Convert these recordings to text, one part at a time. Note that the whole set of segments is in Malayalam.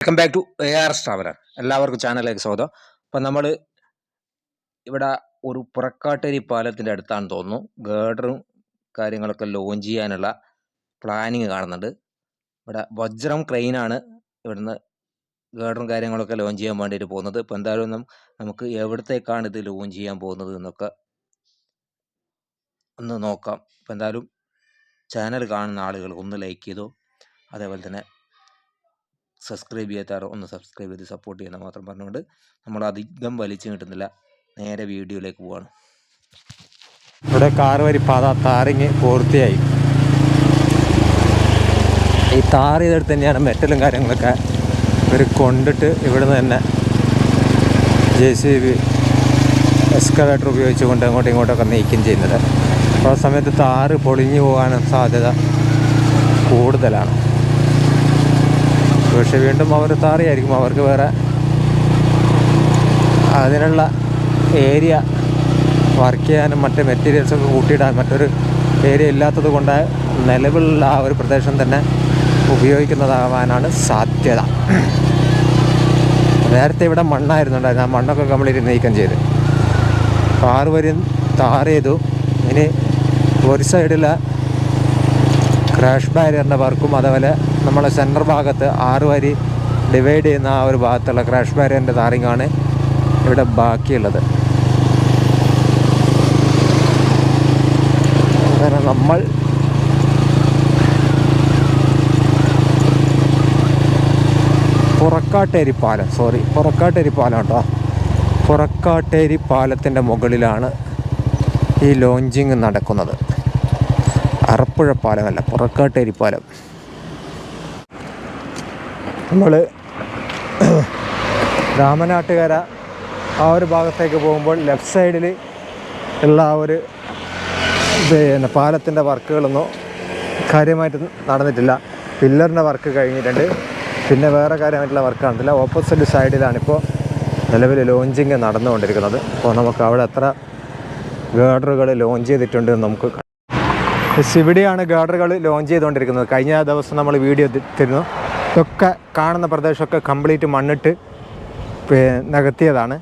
Welcome back to A R traveller എല്ലാവർക്കും ചാനലിലേക്ക് സ്വാഗതം. അപ്പം നമ്മൾ ഇവിടെ ഒരു പുറക്കാട്ടേരി പാലത്തിന്റെ അടുത്താണ് തോന്നുന്നു. ഗേഡറും കാര്യങ്ങളൊക്കെ ലോഞ്ച് ചെയ്യാനുള്ള പ്ലാനിങ് കാണുന്നുണ്ട്. ഇവിടെ വജ്രം ക്രെയിനാണ് ഇവിടുന്ന് ഗേഡറും കാര്യങ്ങളൊക്കെ ലോഞ്ച് ചെയ്യാൻ വേണ്ടിയിട്ട് പോകുന്നത്. ഇപ്പം എന്തായാലും നമുക്ക് എവിടത്തേക്കാണ് ഇത് ലോഞ്ച് ചെയ്യാൻ പോകുന്നത് എന്നൊക്കെ ഒന്ന് നോക്കാം. ഇപ്പം എന്തായാലും ചാനൽ കാണുന്ന ആളുകൾ ഒന്ന് ലൈക്ക് ചെയ്തു. അതേപോലെ തന്നെ സബ്സ്ക്രൈബ് ചെയ്യാത്തവർ ഒന്ന് സബ്സ്ക്രൈബ് ചെയ്ത് സപ്പോർട്ട് ചെയ്യുന്ന മാത്രം പറഞ്ഞുകൊണ്ട് നമ്മൾ അധികം വലിച്ചു കിട്ടുന്നില്ല നേരെ വീഡിയോയിലേക്ക് പോവാണ്. ഇവിടെ കാർ വരി പാത താറിങ് പൂർത്തിയായി. ഈ താർ ചെയ്തെടുത്ത് തന്നെയാണ് മെറ്റലും കാര്യങ്ങളൊക്കെ ഇവർ കൊണ്ടിട്ട് ഇവിടുന്ന് തന്നെ ജെ സി ബി എക്സ്കവേറ്റർ ഉപയോഗിച്ചുകൊണ്ട് അങ്ങോട്ടും ഇങ്ങോട്ടൊക്കെ നീക്കം ചെയ്യുന്നത്. അപ്പോൾ ആ സമയത്ത് താറ് പൊളിഞ്ഞു പോകാനും സാധ്യത കൂടുതലാണ്. പക്ഷെ വീണ്ടും അവർ താറിയായിരിക്കും. അവർക്ക് വേറെ അതിനുള്ള ഏരിയ വർക്ക് ചെയ്യാനും മറ്റ് മെറ്റീരിയൽസൊക്കെ കൂട്ടിയിടാൻ മറ്റൊരു ഏരിയ ഇല്ലാത്തത് കൊണ്ട് നിലവിലുള്ള ആ ഒരു പ്രദേശം തന്നെ ഉപയോഗിക്കുന്നതാവാനാണ് സാധ്യത. നേരത്തെ ഇവിടെ മണ്ണായിരുന്നു ഉണ്ടായിരുന്നത്. ആ മണ്ണൊക്കെ കംപ്ലീറ്റ് നീക്കം ചെയ്ത്. ആറ് വരി താർ ചെയ്തു ഇനി ഒരു സൈഡിലെ ക്രാഷ് ബാരിയറിന്റെ വർക്കും അതേപോലെ നമ്മളെ സെന്റർ ഭാഗത്ത് ആറ് വരി ഡിവൈഡ് ചെയ്യുന്ന ആ ഒരു ഭാഗത്തുള്ള ക്രാഷ് ബാരിയറിന്റെ താറിങ്ങാണ് ഇവിടെ ബാക്കിയുള്ളത്. അങ്ങനെ നമ്മൾ പുറക്കാട്ടേരി പാലം സോറി പുറക്കാട്ടേരി പാലം കേട്ടോ പുറക്കാട്ടേരി പാലത്തിന്റെ മുകളിലാണ് ഈ ലോഞ്ചിങ് നടക്കുന്നത്. അറപ്പുഴ പാലമല്ല പുറക്കാട്ടേരി പാലം നമ്മൾ രാമനാട്ടുകര ആ ഒരു ഭാഗത്തേക്ക് പോകുമ്പോൾ ലെഫ്റ്റ് സൈഡിൽ ഉള്ള ആ ഒരു പിന്നെ പാലത്തിന്റെ വർക്കുകളൊന്നും കാര്യമായിട്ട് നടന്നിട്ടില്ല. പില്ലറിന്റെ വർക്ക് കഴിഞ്ഞിട്ടുണ്ട്. പിന്നെ വേറെ കാര്യമായിട്ടുള്ള വർക്ക് നടന്നില്ല ഓപ്പോസിറ്റ് സൈഡിലാണിപ്പോൾ നിലവിൽ ലോഞ്ചിങ് നടന്നുകൊണ്ടിരിക്കുന്നത്. അപ്പോൾ നമുക്ക് അവിടെ എത്ര ഗേഡറുകൾ ലോഞ്ച് ചെയ്തിട്ടുണ്ട് നമുക്ക് ഇവിടെയാണ് ഗാർഡറുകൾ ലോഞ്ച് ചെയ്തുകൊണ്ടിരിക്കുന്നത്. കഴിഞ്ഞ ദിവസം നമ്മൾ വീഡിയോ തരുന്നു. ഇതൊക്കെ കാണുന്ന പ്രദേശമൊക്കെ കംപ്ലീറ്റ് മണ്ണിട്ട് നികത്തിയതാണ്.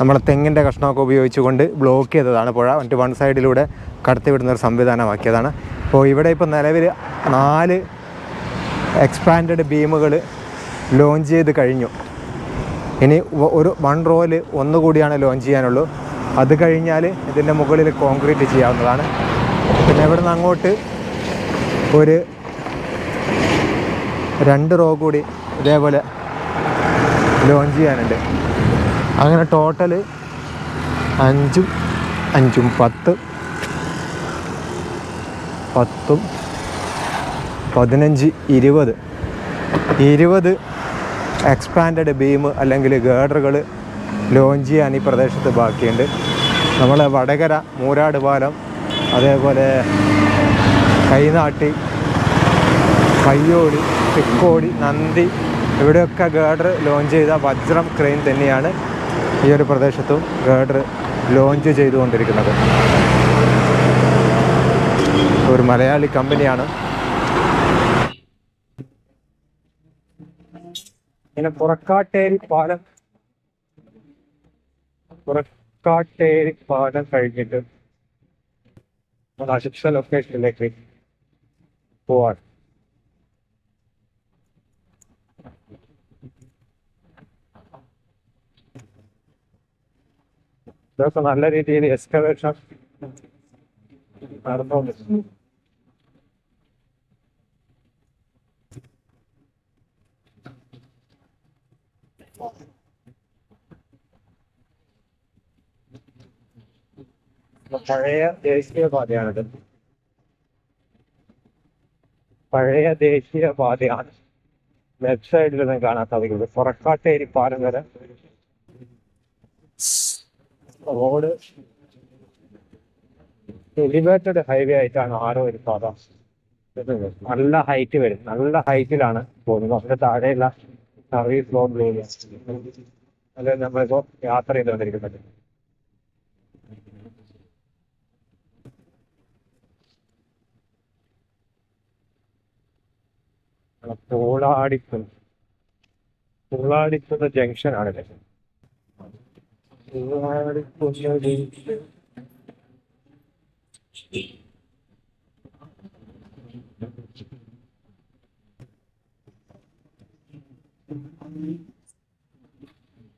നമ്മളെ തെങ്ങിന്റെ കഷ്ണമൊക്കെ ഉപയോഗിച്ചുകൊണ്ട് ബ്ലോക്ക് ചെയ്തതാണ് പുഴ. മറ്റ് വൺ സൈഡിലൂടെ കടത്തിവിടുന്ന ഒരു സംവിധാനമാക്കിയതാണ്. അപ്പോൾ ഇവിടെ ഇപ്പോൾ നിലവിൽ നാല് എക്സ്പാൻഡഡ് ബീമുകൾ ലോഞ്ച് ചെയ്ത് കഴിഞ്ഞു. ഇനി ഒരു വൺ റോയിൽ ഒന്നുകൂടിയാണ് ലോഞ്ച് ചെയ്യാനുള്ളൂ. അത് കഴിഞ്ഞാൽ ഇതിന്റെ മുകളിൽ കോൺക്രീറ്റ് ചെയ്യാവുന്നതാണ്. പിന്നെ ഇവിടെ നിന്ന് അങ്ങോട്ട് ഒരു രണ്ട് റോ കൂടി ഇതേപോലെ ലോഞ്ച് ചെയ്യാനുണ്ട്. അങ്ങനെ ടോട്ടൽ അഞ്ചും അഞ്ചും പത്ത് പത്തും പതിനഞ്ച് ഇരുപത്. ഇരുപത് എക്സ്പാൻഡ് ബീം അല്ലെങ്കിൽ ഗേഡറുകൾ ലോഞ്ച് ചെയ്യാൻ ഈ പ്രദേശത്ത് ബാക്കിയുണ്ട്. നമ്മളെ വടകര മൂരാട് പാലം അതേപോലെ കൈനാട്ടി കയ്യോടി തിക്കോടി നന്ദി ഇവിടെയൊക്കെ ഗേഡർ ലോഞ്ച് ചെയ്ത വജ്രം ക്രെയിൻ തന്നെയാണ് ഈ ഒരു പ്രദേശത്തും ഗേഡർ ലോഞ്ച് ചെയ്തുകൊണ്ടിരിക്കുന്നത്. ഒരു മലയാളി കമ്പനിയാണ്. പിന്നെ പുറക്കാട്ടേരി പാലം പുറക്കാട്ടേരി പാലം കഴിഞ്ഞിട്ട് on artificial affects electric power. There's an underrated excavation. I don't know. പഴയ ദേശീയ പാതയാണ്. ലെഫ്റ്റ് സൈഡിൽ നിന്ന് കാണാൻ സാധിക്കുന്നത് പുറക്കാട്ടേരി പാലം വരെ. റോഡ് എലിവേറ്റഡ് ഹൈവേ ആയിട്ടാണ് ആരോ ഒരു പാത നല്ല ഹൈറ്റ് വരും. നല്ല ഹൈറ്റിലാണ് പോകുന്നത്. അതിന്റെ താഴെയുള്ള സർവീസ് റോഡ് അല്ലെ നമ്മളിപ്പോ യാത്ര പോളാടിക്കും ആണിത് ഉള്ളാടിക്കുന്ന ജംഗ്ഷൻ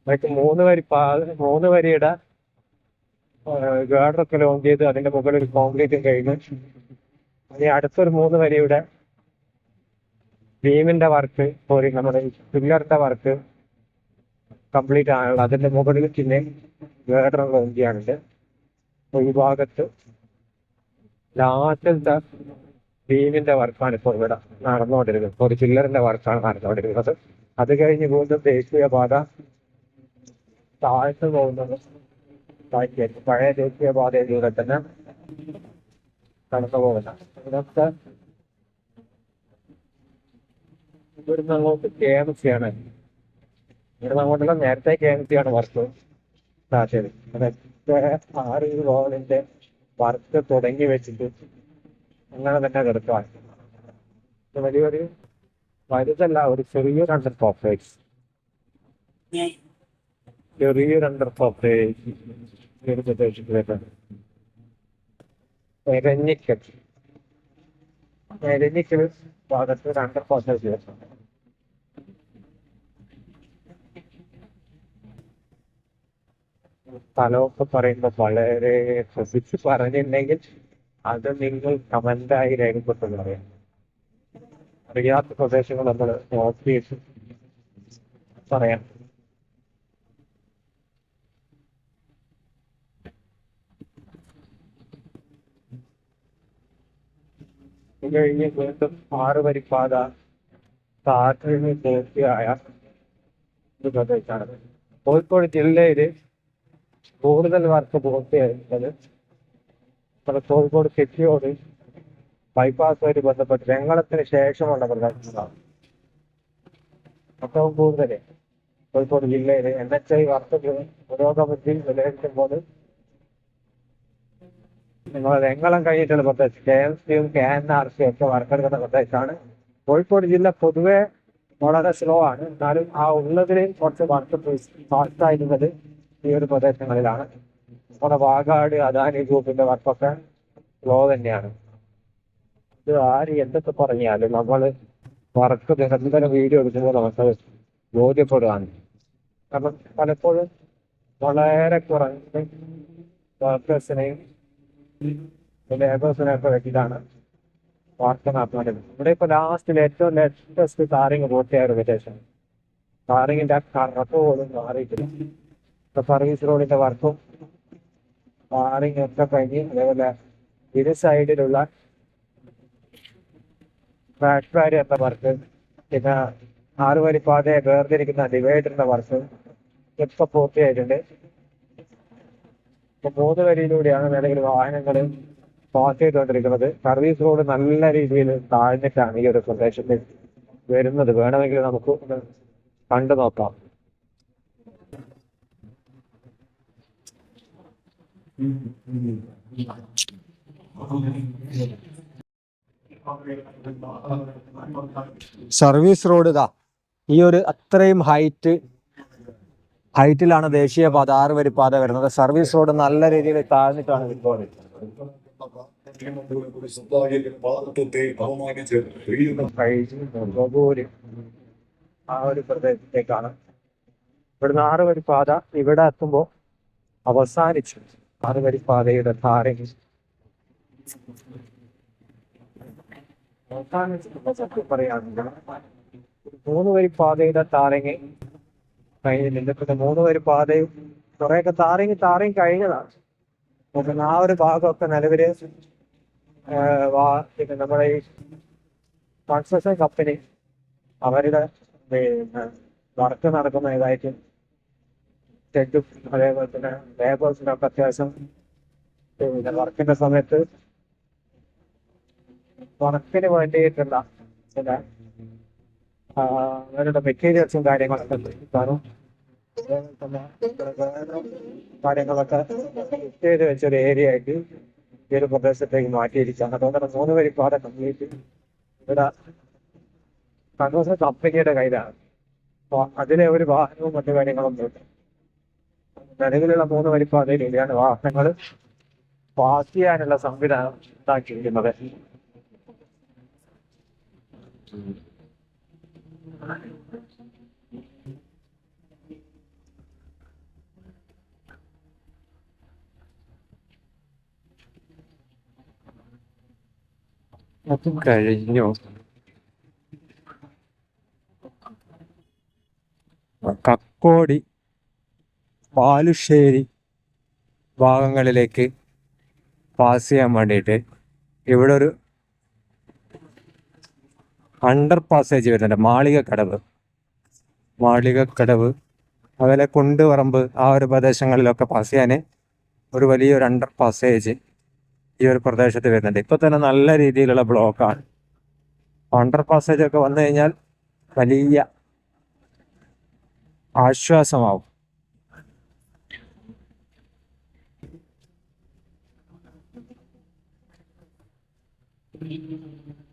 മറ്റു മൂന്ന് വരി മൂന്ന് വരിയുടെ ഗാർഡറൊക്കെ ലോഞ്ച് ചെയ്ത് അതിന്റെ മുകളിൽ കോൺക്രീറ്റും കഴിഞ്ഞ്. ഇനി അടുത്തൊരു മൂന്ന് വരിയുടെ ബീമിന്റെ വർക്ക് സോറി നമ്മുടെ പില്ലറിന്റെ വർക്ക് കംപ്ലീറ്റ് ആണുള്ളത് അതിന്റെ മുകളിൽ പിന്നെ വേറെ ഇന്ത്യയാണിത് ഈ ഭാഗത്ത് ലാസ്റ്റത്തെ ബീമിന്റെ വർക്കാണ് ഇപ്പോൾ ഇവിടെ നടന്നുകൊണ്ടിരിക്കുന്നത്. ഒരു ചില്ലറിന്റെ വർക്കാണ് നടന്നുകൊണ്ടിരിക്കുന്നത്. അത് കഴിഞ്ഞ് വീണ്ടും ദേശീയപാത താഴ്ത്തു പോകുന്നത് പഴയ പഴയ ദേശീയപാതയിലൂടെ തന്നെ കടന്നു പോകുന്ന ഇതൊക്കെ ഇവിടുന്ന് അങ്ങോട്ട് കെ എം സി ആണ്. ഇവിടുന്ന് അങ്ങോട്ടുള്ള നേരത്തെ കെ എം സി ആണ് വർക്ക് സ്റ്റാർട്ട് ചെയ്തത് ആറ് റോഡിന്റെ വർക്ക് തുടങ്ങി വെച്ചിട്ട് അങ്ങനെ തന്നെ കിടക്കുവാണ് വലിയൊരു വലുതല്ല ഒരു ചെറിയൊരു അണ്ടർ കോപ്പറേറ്റ് ചെറിയൊരു അണ്ടർ കോപ്പറേറ്റ് ഒരു പ്രദേശത്തിലേക്ക്. എരഞ്ഞിക്കൽ. എരഞ്ഞിക്കൽ ഭാഗത്ത് രണ്ട് പ്രോസസ് കോപ്പറേറ്റ് സ്ഥലമൊക്കെ പറയുമ്പോൾ വളരെ ശ്രദ്ധിച്ച് പറഞ്ഞിട്ടുണ്ടെങ്കിൽ അത് നിങ്ങൾ കമന്റായി രേഖപ്പെട്ടു പറയാം അറിയാത്ത പ്രദേശങ്ങൾ നമ്മൾ നോക്കിയിട്ട് പറയാം ഇത് കഴിഞ്ഞ് വീണ്ടും ആറ് വരിപ്പാത സാധന പൂർത്തിയായ ഒരു പ്രദേശമാണ്. കോഴിക്കോട് ജില്ലയിൽ കൂടുതൽ വർക്ക് പൂർത്തിയായിട്ടുള്ളത് നമ്മുടെ കോഴിക്കോട് സിറ്റിയോട് ബൈപ്പാസുമായിട്ട് ബന്ധപ്പെട്ട് വെങ്ങളത്തിന് ശേഷമുള്ള പ്രദേശങ്ങളാണ്. ഏറ്റവും കൂടുതൽ കോഴിക്കോട് ജില്ലയിൽ എൻ എച്ച് ഐ വർക്ക് പുരോഗമനത്തിൽ വിലയിരുത്തുമ്പോൾ നിങ്ങൾ വെങ്ങളം കഴിഞ്ഞിട്ടുള്ള പ്രദേശം. കെ എം സിയും കെ എൻ ആർ സിയും ഒക്കെ വർക്കെടുക്കുന്ന പ്രദേശമാണ്. കോഴിക്കോട് ജില്ല പൊതുവെ വളരെ സ്ലോ ആണ്. എന്നാലും ആ ഉള്ളതിലെയും കുറച്ച് വർക്ക് ഫാസ്റ്റായിരുന്നത് ഈ ഒരു പ്രദേശങ്ങളിലാണ്. നമ്മുടെ വാഗാട് അദാനി ഗ്രൂപ്പിന്റെ വർക്കൊക്കെ സ്ലോ തന്നെയാണ്. ഇത് ആര് എന്തൊക്കെ പറഞ്ഞാലും നമ്മൾ വർക്ക് നിരന്തരം വീഡിയോ എടുക്കുമ്പോൾ നമുക്ക് ബോധ്യപ്പെടുകയാണ് കാരണം പലപ്പോഴും വളരെ കുറഞ്ഞ വർക്കേഴ്സിനെയും ലേബേഴ്സിനെയൊക്കെ വെച്ചിട്ടാണ് വാർത്ത നടത്തുന്നത്. ഇവിടെ ഇപ്പൊ ലാസ്റ്റിൽ ഏറ്റവും ലേറ്റസ്റ്റ് താരങ്ങ് പൂർത്തിയായ ഒരു വിദേശം താരങ്ങിന്റെ ആ കറപ്പ് പോലും മാറിയിട്ടില്ല. ഇപ്പൊ സർവീസ് റോഡിന്റെ വർക്കും താരങ്ങ ഒക്കെ കഴിഞ്ഞ് അതേപോലെ ഇരു സൈഡിലുള്ള ട്രാക്ക് പാഡ് എന്ന വർക്ക് പിന്നെ ആറ് വരി പാതയെ വേർതിരിക്കുന്ന ഡിവൈഡറിന്റെ വർക്ക് ഇപ്പൊ പൂർത്തിയായിട്ടുണ്ട്. മൂന്ന് വരിയിലൂടെയാണ് നിലവിൽ വാഹനങ്ങൾ പാസ് ചെയ്തുകൊണ്ടിരിക്കുന്നത്. സർവീസ് റോഡ് നല്ല രീതിയിൽ താഴ്ന്നിട്ടാണ് ഈ ഒരു പ്രദേശത്ത് വരുന്നത്. വേണമെങ്കിൽ നമുക്ക് കണ്ടു നോക്കാം. സർവീസ് റോഡ് ഇതാ. ഈ ഒരു അത്രയും ഹൈറ്റ് ഹൈറ്റിലാണ് ദേശീയപാത ആറ് വരി പാത വരുന്നത്. സർവീസ് റോഡ് നല്ല രീതിയിൽ താഴ്ന്നിട്ടാണ് കഴിഞ്ഞു ആ ഒരു പ്രദേശത്തേക്കാണ് ഇവിടുന്ന് ആറ് വരി പാത ഇവിടെ എത്തുമ്പോൾ അവസാനിച്ചു. ആറ് വരി പാതയുടെ ധാരയിൽ. അവസാനിച്ചു പറയുകയാണെങ്കിൽ മൂന്ന് വരി പാതയുടെ താരങ്ങി കഴിഞ്ഞിട്ടുണ്ട് പിന്നെ മൂന്ന് പേര് പാതയും കുറെയൊക്കെ താരങ്ങി താരങ്ങി കഴിഞ്ഞതാണ്. പിന്നെ ആ ഒരു ഭാഗമൊക്കെ നിലവിൽ വാ- പിന്നെ നമ്മുടെ ഈ കൺസ്ട്രക്ഷൻ കമ്പനി അവരുടെ പിന്നെ വർക്ക് നടക്കുന്ന ഇതായിട്ടും തെറ്റും അതേപോലെ തന്നെ ലേബേഴ്സിനൊക്കെ അത്യാവശ്യം പിന്നെ വർക്കിന്റെ സമയത്ത് വർക്കിന് വേണ്ടിയിട്ടുള്ള ചില അവരുടെ മെറ്റീരിയൽസും കാര്യങ്ങളൊക്കെ കാരണം കാര്യങ്ങളൊക്കെ ചെയ്ത് വെച്ചൊരു ഏരിയ ആയിട്ട് ഈ ഒരു പ്രദേശത്തേക്ക് മാറ്റിയിരിക്കുകയാണ്. അതുകൊണ്ട് തന്നെ മൂന്ന് വരി പാത കംപ്ലീറ്റ് ഇവിടെ കൺവേഴ്സൺ കമ്പനിയുടെ കയ്യിലാണ്. അപ്പോൾ അതിലെ ഒരു വാഹനവും മറ്റു കാര്യങ്ങളൊന്നും ഇല്ല നിലവിലുള്ള മൂന്ന് വരിപ്പാതയിലൂടെയാണ് വാഹനങ്ങൾ പാസ് ചെയ്യാനുള്ള സംവിധാനം ഉണ്ടാക്കിയിരിക്കുന്നത്. അതും കഴിഞ്ഞു. കക്കോടി ബാലുശ്ശേരി ഭാഗങ്ങളിലേക്ക് പാസ് ചെയ്യാൻ വേണ്ടിയിട്ട് ഇവിടെ ഒരു അണ്ടർ പാസേജ് വരുന്നുണ്ട്. മാളികക്കടവ്. മാളികക്കടവ്. അതുപോലെ കുണ്ടുപറമ്പ് ആ ഒരു പ്രദേശങ്ങളിലൊക്കെ പാസ് ചെയ്യാൻ ഒരു വലിയൊരു അണ്ടർ പാസേജ് ഈ ഒരു പ്രദേശത്ത് വരുന്നുണ്ട്. ഇപ്പോൾ തന്നെ നല്ല രീതിയിലുള്ള ബ്ലോക്കാണ് അണ്ടർ പാസേജ് ഒക്കെ വന്നു കഴിഞ്ഞാൽ വലിയ ആശ്വാസമാവും. ആറ്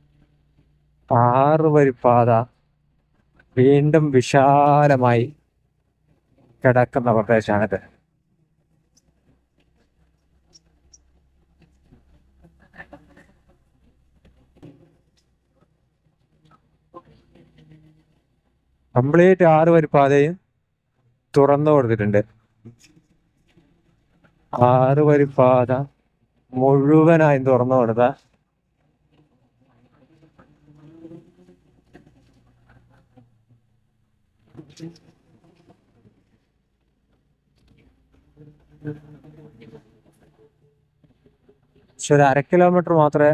വരിപ്പാത വീണ്ടും വിശാലമായി കിടക്കുന്ന പ്രദേശമാണിത്. കംപ്ലീറ്റ് ആറ് വരിപ്പാതയും തുറന്നു കൊടുത്തിട്ടുണ്ട്. ആറ് വരിപ്പാത മുഴുവനായും തുറന്നു കൊടുത്ത പക്ഷെ ഒരു അര കിലോമീറ്റർ മാത്രമേ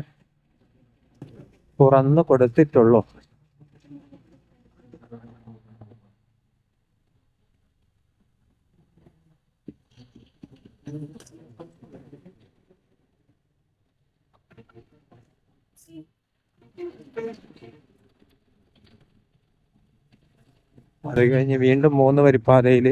തുറന്നു കൊടുത്തിട്ടുള്ളൂ. അത് കഴിഞ്ഞ് വീണ്ടും മൂന്ന് വരിപ്പാതയിൽ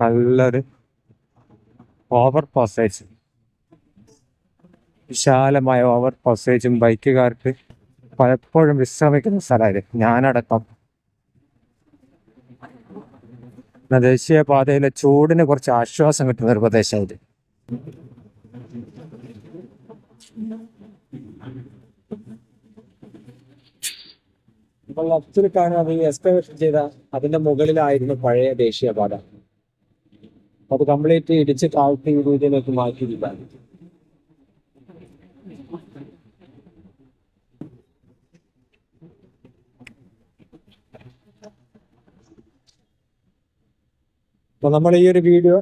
നല്ലൊരു ഓവർ പാസേജ് വിശാലമായ ഓവർ പാസേജും ബൈക്കുകാർക്ക് പലപ്പോഴും വിശ്രമിക്കുന്ന സ്ഥലമായിരുന്നു. ഞാനടക്കം. ദേശീയ പാതയിലെ ചൂടിന് കുറച്ച് ആശ്വാസം കിട്ടുന്ന ഒരു പ്രദേശമായിട്ട് ഇപ്പോൾ അബ്ദുൽ ഖാൻ അത് എക്സ്കവേഷൻ ചെയ്ത അതിന്റെ മുകളിലായിരുന്നു പഴയ ദേശീയപാത അത് കംപ്ലീറ്റ് ഇടിച്ച് താഴ്ത്തി രീതിയിലേക്ക് മാറ്റിയിരിക്കുകയാണ്. അപ്പൊ നമ്മൾ ഈ ഒരു വീഡിയോ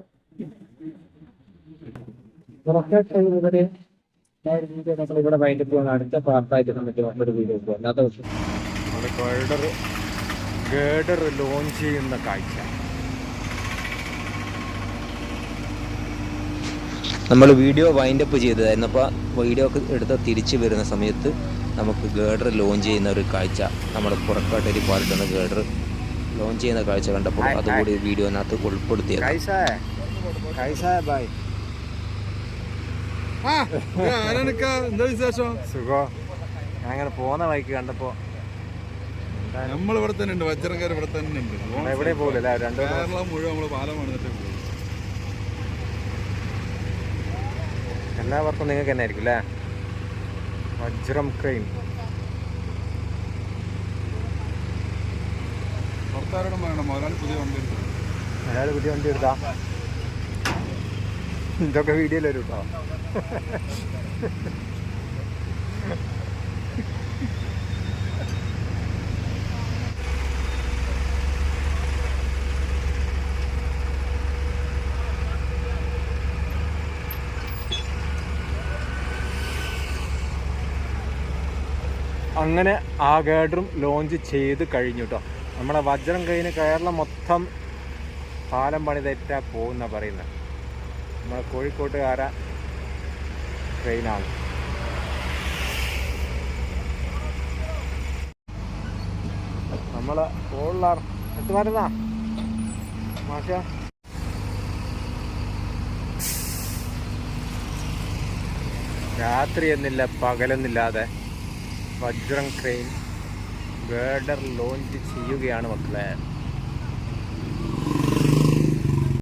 ഇവിടെ വൈകിട്ട് പോകുന്ന അടുത്ത പാർട്ടായിട്ട് നമുക്ക് ഒരു വീഡിയോ പോകും. അല്ലാത്ത ദിവസം ഗേഡർ ഗേഡർ ലോഞ്ച് ചെയ്യുന്ന കാഴ്ച. നമ്മൾ വീഡിയോ വൈൻഡപ്പ് ചെയ്തതായിരുന്നു. അപ്പോൾ വീഡിയോ ഒക്കെ എടുത്ത് തിരിച്ച് വരുന്ന സമയത്ത് നമുക്ക് ഗേഡർ ലോഞ്ച് ചെയ്യുന്ന ഒരു കാഴ്ച. നമ്മുടെ പുറക്കാട്ടേരി പാലിട്ടുന്ന ഗേഡർ ലോഞ്ച് ചെയ്യുന്ന കാഴ്ച കണ്ടപ്പോൾ അതുകൂടി വീഡിയോനകത്ത് ഉൾപ്പെടുത്തിയത്. സുഖോ. ഞാൻ അങ്ങനെ പോകുന്ന വഴിക്ക് കണ്ടപ്പോ നമ്മൾ ഇവിടെ തന്നെ ഉണ്ട്. വജ്രക്കാർ ഇവിടെ തന്നെ ഉണ്ട് എവിടെ പോകില്ല കേരളം മുഴുവൻ നമ്മൾ പാലം വന്നിട്ട് പോകും എല്ലാവർക്കും നിങ്ങൾക്ക് തന്നെ ആയിരിക്കും അല്ലേ? വജ്രം ക്രെയിൻ പുറത്താരോടും മുതലാളി പുതിയ വണ്ടി എടുത്തു. അയാൾ പുതിയ വണ്ടി എടുത്താ? ഇതൊക്കെ വീഡിയോയിൽ വരും കേട്ടോ അങ്ങനെ ആ ഗൈഡറും ലോഞ്ച് ചെയ്ത് കഴിഞ്ഞു കേട്ടോ നമ്മുടെ വജ്രം കഴിഞ്ഞ് കേരളം മൊത്തം പാലം പണി തെറ്റാ പോകുന്ന പറയുന്നത് നമ്മുടെ കോഴിക്കോട്ടുകാര ട്രെയിനാണ്. നമ്മളെ കോളിലാർ എത്തു മാഷ. രാത്രി എന്നില്ല പകലെന്നില്ലാതെ വജ്രം ക്രെയിൻ ഗേഡർ ലോഞ്ച് ചെയ്യുകയാണ് മക്കളെ.